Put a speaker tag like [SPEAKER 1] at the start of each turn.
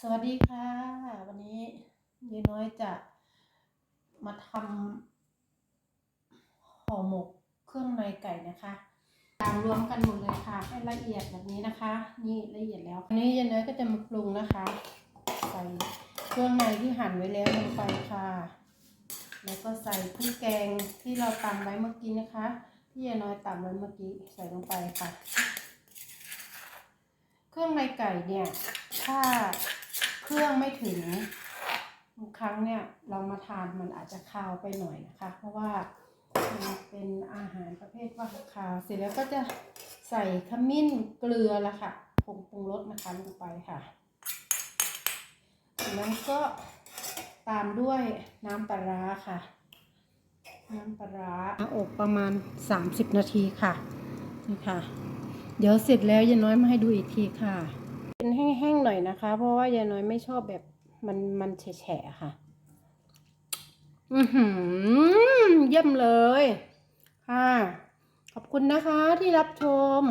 [SPEAKER 1] สวัสดีค่ะ วันนี้ยายน้อยจะมาทำห่อหมกเครื่องในไก่นะคะตามรวมกันหมดเลยค่ะให้ละเอียดแบบนี้นะคะ นี่ละเอียดแล้ววันนี้ยายน้อยก็จะมาปรุงนะคะ ใส่เครื่องในที่หั่นไว้แล้วลงไปค่ะ แล้วก็ใส่พริกแกงที่เราตำไว้เมื่อกี้นะคะที่ยายน้อยตำไว้เมื่อกี้ใส่ลงไปค่ะ เครื่องในไก่เนี่ยถ้า เครื่องไม่ถึงบางครั้งเนี่ยเรามาทานมันอาจจะคาวไปหน่อยนะคะ เพราะว่ามันเป็นอาหารประเภทว่าคาวเสร็จแล้วก็จะใส่ขมิ้นเกลือละค่ะผงปรุงรสนะคะลงไปค่ะจากนั้นก็ตามด้วยน้ำปลาร้าค่ะ น้ำปลาร้าอบประมาณ 30 นาทีค่ะนี่ค่ะ เดี๋ยวเสร็จแล้วยายน้อยมาให้ดูอีกทีค่ะ เป็นแห้งๆหน่อยนะคะ เพราะว่ายายน้อยไม่ชอบแบบมันมันแฉะค่ะ อือหือเยี่ยมเลย ค่ะ ขอบคุณนะคะที่รับชม